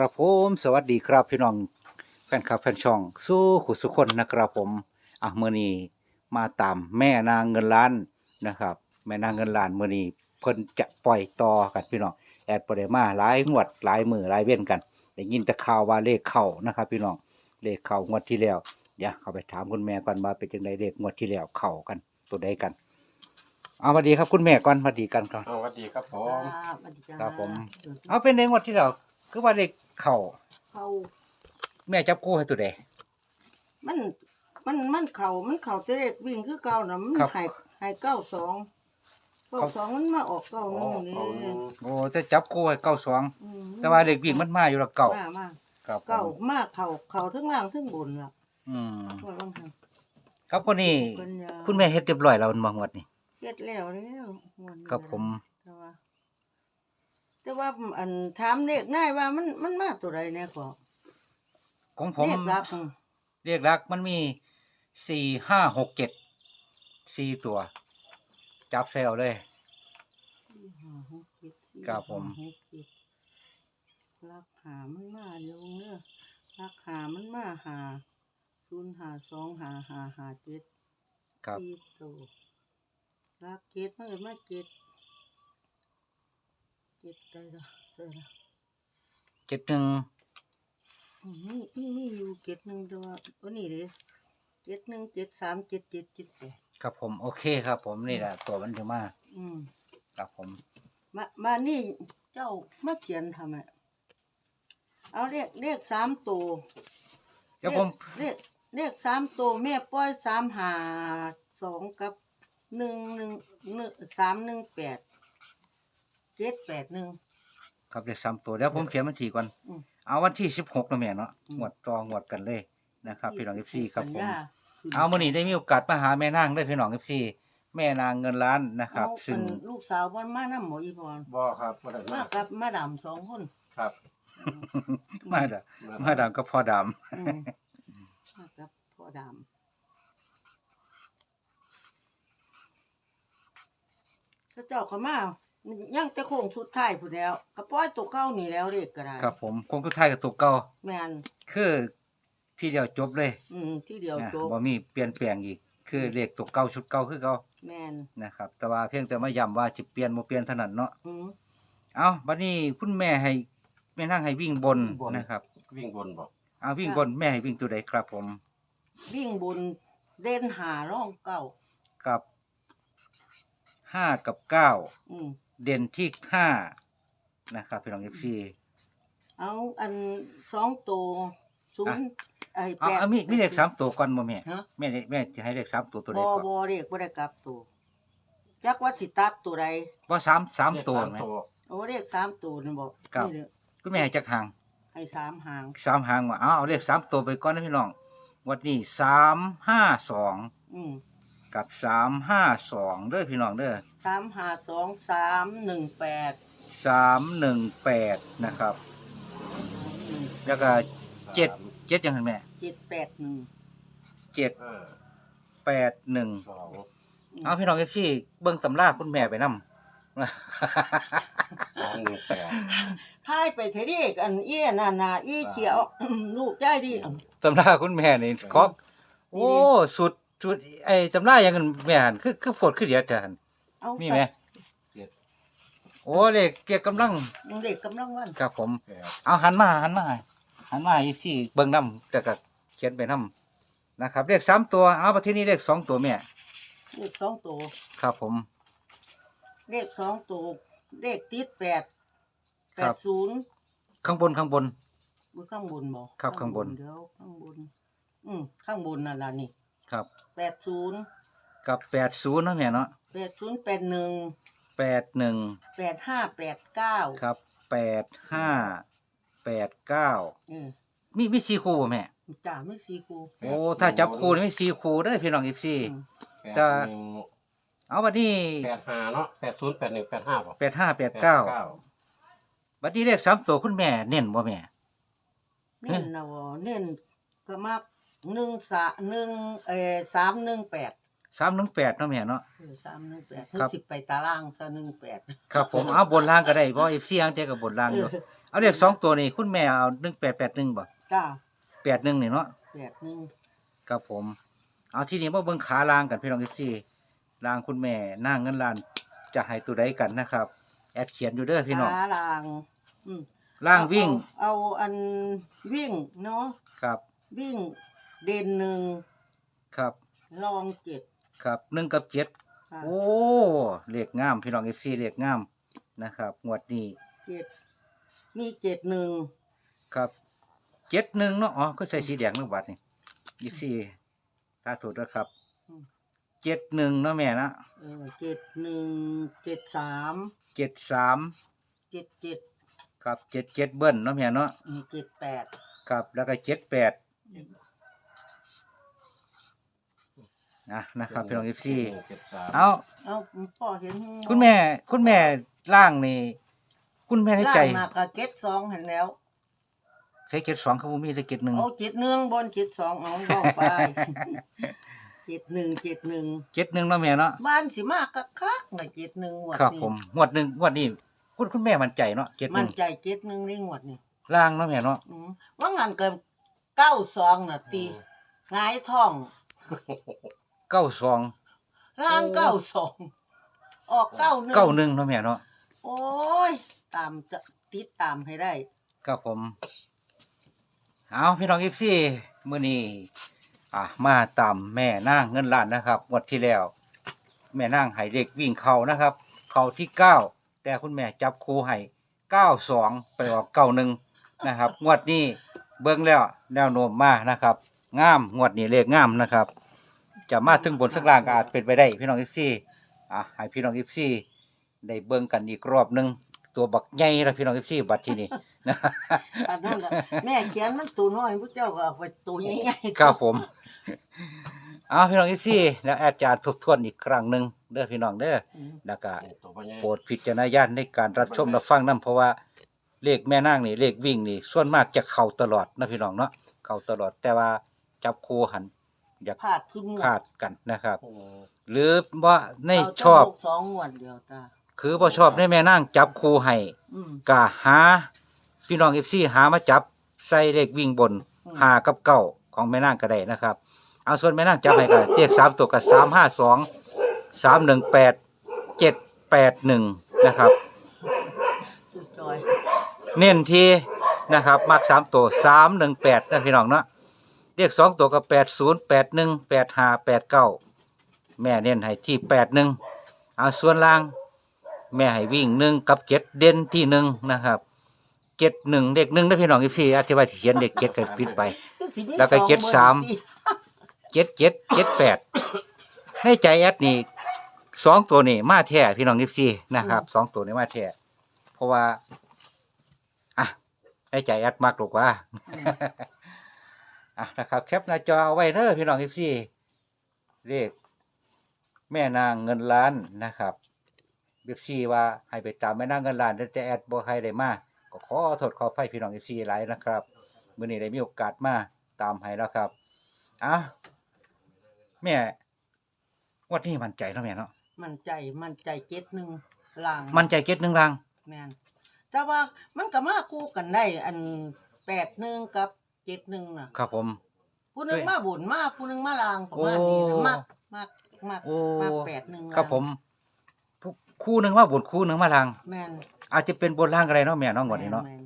ครับผมสวัสดีครับพี่น้องแฟนคลับแฟนช่อง สู้ขุดสุคนนะครับผมอะเมื่อนี้มาตามแม่นางเงินล้านนะครับ แม่นางเงินล้านเมื่อนี้เพิ่นจะปล่อยต่อกันพี่น้องแอดปรมาหลายงวดหลายมือหลายเว้นกันได้ยินแต่ข่าวว่าเลขเข้านะครับ พี่น้องเลขเข้างวดที่แล้วเดี๋ยวเข้าไปถามคุณแม่ก่อนว่าเป็นจังไดเลขงวดที่แล้วเข้ากันตัวใดกันเอาสวัสดีครับคุณแม่ก่อนสวัสดีกันก่อนเอาสวัสดีครับผมจ้าสวัสดีจ้าครับผม เอาเป็นในงวดที่แล้วคือว่าเลข เข้าเขาแม่จับคู่ให้ตัวใด มัน มัน มันเขามันเขาเตะเด็กวิ่งคือเก่านะมันครับใหายหายเก้าสองเก้าครับสองมันมาออกเก้าอ๋อหนึ่งนี่เอาหนึ่งโอ้แต่จับคู่ให้เก้าสองอืมแต่ว่าเด็กวิ่งมันมาอยู่และเก่ามามาครับผมเก้ามากเขาเขาทั้งล่างทั้งบนล่ะอืมว่าลองทครับคนนี้ำปัญญาคุณแม่เฮ็ดเรียบร้อยแล้วมันบ่งวดนี่เฮ็ดแล้วแล้วม่วนครับผม แต่ว่าแต่ว่าอันถามเด็กนายว่ามันมันมาตัวใดแน่ก็ของผม เลขรับเรียกรักมันมีสี่ห้าหกเจ็ดสี่ตัว จับเซลเลยสี่ห้าหกเจ็ดสี่ครับผมห้าหกเจ็ดรักหามันมาเดี๋ยวเนอะรักหามันมาหาศูนย์หาสองหาหาหาเจ็ดครับ สี่ตัวรักเจ็ดมันก็มาเจ็ดเจ็ดได้ละได้ละเจ็ดหนึ่งอืมนี่นี่นี่อยู่เจ็ดหนึ่งแต่ว่าตัวนี้เลยเจ็ดหนึ่งเจ็ดสามเจ็ดเจ็ดเจ็ดแปดครับผมโอเคครับผมนี่แหละตัวมันจะมาอืมครับผม มามานี่เจ้ามาเขียนทำไมเอาเลขเลขสามตัวเดี๋ยวผมเลขเลขสามตัวแม่ป้อยสามหาสองกับหนึ่งหนึ่งหนึ่งสามหนึ่งแปด เจ็ดแปดหนึ่ง ครับเลขสามตัวเดี๋ยวผมเขียนวันที่ก่อน อืม เอาวันที่สิบหกนะแม่เนาะอืมงวดจองวดกันเลยนะครับ พี่น้องเอฟซีครับผมสัญญาขึ้นเอามื่อนี้ได้มีโอกาสมาหาแม่นางด้วยพี่น้องเอฟซีแม่นางเงินล้านนะครับเอาซึ่งอันลูกสาววันมาน้ำหมออีพรบ่ครับบ่ได้มามากับมาดามสองคนครับมาดามาดามก็พ่อดามอืมมากับพ่อดามก็เจ้าเขามา ยังแต่โค้งสุดท้ายพูดแล้วกระป้อยตัวเก้านี่แล้วเรียกก็ได้ครับผมคงทุกท้ายกับตัวเก่าแม่นคือที่เดียวจบเลยอืมที่เดียวนะจบบ่มีเปลี่ยนแปลงอีก คือเลขตัวเก่าชุดเก่าคือเก่าแม่นนะครับ แต่ว่าเพียงแต่มาย้ำว่าสิเปลี่ยนบ่เปลี่ยนเท่านั้นเนาะอืมเอาบัดนี้คุณแม่ให้แม่นั่งให้วิ่งบนนะครับวิ่งบนบ่เอาวิ่งบนแม่ให้วิ่งตัวใดครับผมวิ่งบนเด่นหาร่องเก้ากับห้ากับเก้าอืม เด่นที่ห้านะครับพี่น้อง FC เอาอันสองตัวศูนย์ไอ้เอาแปด เอามีมีเลขสามตัวก่อนบ่แม่ฮะ แม่ได้แม่จะให้เลขสามตัวตัวใดบอก่อนบอเรียกบ่ได้กลับตัวจักว่าสิตัดตัวใดบ่สามสามเลขตัวสามไหมตัวโอ้เรียกสามตัวนี่บอกครับ นี่เด้อคุณแม่ให้จักหางให้สามหางสามหางว่าเอาเอาเลขสามตัวไปก่อนนะพี่น้องวันนี้สามห้าสองอืม กับสามห้าสองเด้อพี่น้องเด้อสามหาสองสามหนึ่งแปดสามหนึ่งแปดนะครับ แล้วก็เจ็ดเจ็ดยังไงแม่เจ็ดแปดหนึ่งเจ็ดห้าแปดหนึ่งสองเอาพี่น้องเอฟซีเบิ้งตำราคุณแม่ไปนำสองหนึ่งแปดทายไปเทเรียกอันเอี้ยนานาอี้เขียว ลูกได้ดิตำราคุณแม่นี่ก็โอ้สุด สุดไอ้ตำราอย่างนั้นแม่หันคือคือโพดคือเดียวจ้ะหั่นเอามีไหมเจ็ดโอ้เลขเกี่ยวกำลังเด็กกำลังวันครับผมแปดเอาหันมาหันมาหันมาอีสี่เบิ่งน้ำแต่ก็เขียนไปน้ำนะครับ เลขสามตัวเอาประเทศนี้เลขสองตัวแม่เลขสองตัวครับผม เลขสองตัวเลขติดแปดแปครัดบศูนย์ข้างบนข้างบน บนข้างบนบ่ครับข้างบน เดี๋ยวข้างบน อืมข้างบนนั่นล่ะนี่ ครับแปดศูนย์กับแปดศูนย์เนาะแม่เนาะแปดศูนย์แปดหนึ่งแปดหนึ่งแปดห้าแปดเก้าครับแปดห้าแปดเก้าเออมีมีสี่คู่บ่แม่จ่าไม่สีกูโอ้ถ้าจับคู่นี่มีสี่คู่เด้อพี่น้องอีสี่อืมแปดแต่หนึ่งเอาบัดนี้แปดห้าเนาะแปดศูนย์แปดหนึ่งแปดห้าบ่แปดห้าแปดเก้าบัดนี้เลขสามตัวคุณแม่เน้นบ่แม่ เน้นนะวะเน้นก็มาก หนึ่งสาหนึ่งเออสามหนึ่งแปดสามหนึ่งแปดเนาะแม่เนาะเออสามหนึ่งแปดครับ สิบไปตารางซะหนึ่งแปดครับผมเอาบนล่างก็ได้เพราะอีสี่อังเจกับบนล่างอยู่เออเอาเรียกสองตัวนี่คุณแม่เอาหนึ่งแปดแปดหนึ่งบ่จ้าแปดหนึ่งนี่เนาะแปดหนึ่งครับผม เอาที่นี่มาเบิ่งขาล่างกันพี่น้องทุกที่ล่างคุณแม่นั่งเงินล้าน จะให้ตัวใดกันนะครับแอดเขียนอยู่เด้อพี่น้องขาลางอืมล่างวิ่งเอาเอาอันวิ่งเนาะครับวิ่ง เด่นหนึ่งครับ รองเจ็ดครับหนึ่งกับเจ็ดค่ะโอ้เลขงาม พี่น้องเอฟซีเลขงามนะครับงวดนี้เจ็ดมีเจ็ดหนึ่งครับเจ็ดหนึ่งเนาะอ๋อก็ใส่สีแดงเรื่องบัตรนี่ยี่สี่ถ้าถูกแล้วครับเจ็ดหนึ่งเนาะแม่นะเออเจ็ดหนึ่งเจ็ดสามเจ็ดสามเจ็ดเจ็ดครับเจ็ดเจ็ดเบิ้ลเนาะแม่เนาะมีเจ็ดแปดครับแล้วก็เจ็ดแปด นะนะครับพี่น้องเอฟซีเจ็ดสามเอาเอาพ่อเห็นคุณแม่ คุณแม่ล่างนี่คุณแม่ในใจล่างมากกับเจ็ดสองเห็นแล้วใช้เจ็ดสองเขาบ่มีใช้เจ็ดหนึ่งเอาเจ็ดหนึ่งบนเจ็ดสองเอาบอกไปเจ็ดหนึ่งเจ็ดหนึ่งเจ็ดหนึ่งเนาะแม่เนาะบ้านสิมากกคักๆนะเจ็ดหนึ่งงวดครับนี้ผมงวดหนึ่งงวดนี้คุณคุณแม่มั่นใจเนาะเจ็ดหมันึ่นงใจเจ็ดหนึ่งนี่งวดนี่ล่างเนาะแม่เนาะอืมว่างานเกินเก้าสองน่ะตีหงายท้องเก้าสองร่างโอ้เก้าสองออกเก้าหนึ่งเก้าหนึ่งเนาะแม่เนาะโอ้ยตามจะติดตามให้ได้ครับผม เอาพี่น้องอีฟซี่มื้อนี้อะมาตามแม่นางเงินล้านนะครับงวดที่แล้ว แม่นางให้เด็กวิ่งเข้านะครับ เข้าที่เก้าแต่คุณแม่จับครูให้เก้าสองไปออกเก้าหนึ่งนะครับ งวดนี้เบิ่งแล้วแนวโน้มมานะครับงามงวดนี้เลขงามนะครับ จะมาถึงบนสักล่างก็อาจเป็นไปได้พี่น้องอีฟซี่อะให้พี่น้องอีฟซี่ได้เบิ่งกันอีกรอบหนึงตัวบักใหญ่แล้วพี่น้องอีฟซี่บัดที่นี่นะอันนั้นแหละแม่เขียนมันตัวน้อยพระเจ้าก็เอาไปตัวใหญ่ๆครับผม เอาพี่น้องอีซี่แล้วอาจารย์ทบทวนอีกครั้งหนึ่งเด้อพี่น้องเด้ออืมแล้วก็ ตัวพ่อใหญ่ โปรดพิจารณญาณในการรับชมรับฟังนํเพราะว่าเลขแม่นางนี่เลขวิ่งนี่ส่วนมากจะเข้าตลอดนะพี่น้องเนาะเข้าตลอดแต่ว่าจับคู่หัน อยากพลาดซุ่มพลาดกันนะครับโอ้หรือว่าในเาแต่ชอบลูกสองงวดเดียวตาคือบ่ชอบในแม่นางจับคู่ให้อืมก็หา พี่น้อง FC หามาจับใส่เลขวิ่งบนอืมหากับเก้าของแม่นางก็ได้นะครับ เอาส่วนแม่นางจับให้ก็เลขสามตัวกับสามห้าสองสามหนึ่งแปดเจ็ดแปดหนึ่งนะครับตุจอยเน้นที่นะครับมักสามตัวสามหนึ่งแปดนะพี่น้องเนาะ เลขสองตัวกับแปดศูนย์แปดหนึ่งแปดห้าแปดเก้าแม่เน้นให้ที่แปดหนึ่งเอาส่วนล่าง แม่ให้วิ่งหนึ่งกับเจ็ดเด่นที่หนึ่งนะครับเจ็ดหนึ่งเด็กหนึ่งนะพี่น้องอีพี่อธิบายที่เขียนเด็กเจ็ดกันปิดไปคือสิมีแล้วก็องเจ็ดบนสามติเจ็ดเจ็ดเจ็ดแปดในใจแอดนี่สองตัวนี่มาแท้พี่น้องอีพี่นะครับสองตัวนี่มาแท้เพราะว่าอะในใจแอดมากหรอกว่า อืมอะนะครับ แคปหน้าจอเอาไว้เด้อพี่น้องอีพี่เลขแม่นางเงินล้านนะครับเบบซีว่าให้ไปตามแม่นางเงินล้านแต่แอดบ่ให้ได้มาก็ขอโทษขออภัยพี่น้องอีพี่หลายนะครับมื้อนี้ได้มีโอกาสมาตามให้แล้วครับอะแม่งวันนี้มั่นใจเนาะแม่เนาะมันใจมันใจเจ็ดหนึ่งล่างมั่นใจเก็ตหนึ่งรังแม่นแต่ว่ามันก็มาคู่กันได้ อันแปดหนึ่งกับ เจ็ดหนึ่งน่ะ ครับผม ผู้หนึงเอ้ยมาบุญมาผู้หนึงมาลางประมาณนี้โอ้นะมากมากมากโอ้มากแปดหนึ่งครับผมผู้คู่หนึ่งว่าบนคู่หนึ่งมาลังแม่นอาจจะเป็นบนล่างอะไรเนาะแม่เน้องวันนี้เนาะแม่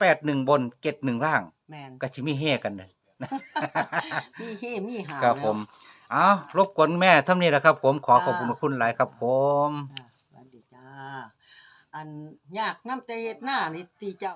แปดหนึ่งบนเก็ตหนึ่งล่างแม่นก็ชิมีเฮกันเลยมีเฮมีหาครับผม เอารบกวนแม่ท่านี้แหละครับ ผมขอขอบคุณคุณหลายครับ ผม แล้วอ่าสวัสดีจ้าอันยากน้ำใจเฮ็ดหน้านี่ตีเจ้า